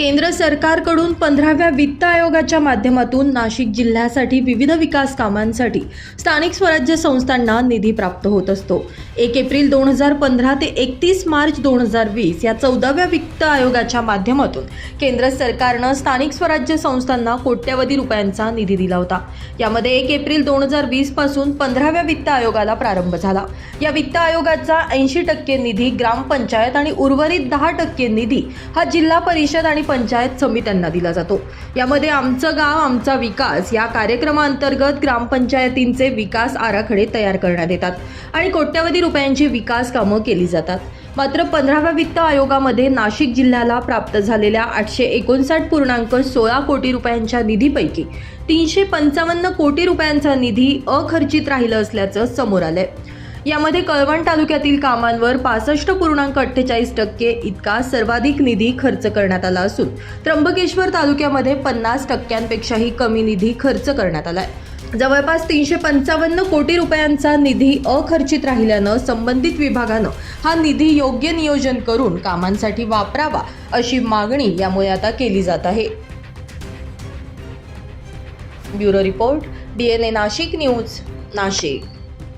केंद्र सरकारकडून पंधराव्या वित्त आयोगाच्या माध्यमातून नाशिक जिल्ह्यासाठी विविध विकास कामांसाठी स्थानिक स्वराज्य संस्थांना निधी प्राप्त होत असतो. एक एप्रिल दोन हजार पंधरा ते एकतीस मार्च दोन हजार वीस या चौदाव्या वित्त आयोगाच्या माध्यमातून केंद्र सरकारनं स्थानिक स्वराज्य संस्थांना कोट्यवधी रुपयांचा निधी दिला होता. यामध्ये एक एप्रिल दोन हजार वीसपासून पंधराव्या वित्त आयोगाला प्रारंभ झाला. या वित्त आयोगाचा ऐंशी टक्के निधी ग्रामपंचायत आणि उर्वरित दहा टक्के निधी हा जिल्हा परिषद आणि पंचायत समित्यांना दिला जातो. यामध्ये आमचं गाव आमचा विकास या कार्यक्रमाअंतर्गत ग्रामपंचायतींचे विकास आराखडे तयार करण्यात येतात आणि कोट्यवधी रुपयांची विकास कामं केली जातात. मात्र पंधराव्या वित्त आयोगामध्ये नाशिक जिल्ह्याला प्राप्त झालेल्या आठशे एकोणसाठ पूर्णांक सोळा कोटी रुपयांच्या निधीपैकी तीनशे पंचावन्न कोटी रुपयांचा निधी अखर्चित राहिलं असल्याचं समोर आलंय. यामध्ये कळवण तालुक्यातील कामांवर पासष्ट पूर्णांक अठ्ठेचाळीस टक्के इतका सर्वाधिक निधी खर्च करण्यात आला असून त्र्यंबकेश्वर तालुक्यामध्ये पन्नास टक्क्यांपेक्षाही कमी निधी खर्च करण्यात आला आहे जवळपास तीनशे पंचावन्न कोटी रुपयांचा निधी अखर्चित राहिल्यानं संबंधित विभागानं हा निधी योग्य नियोजन करून कामांसाठी वापरावा अशी मागणी यामुळे आता केली जात आहे. Bureau report DNA Nashik news Nashik.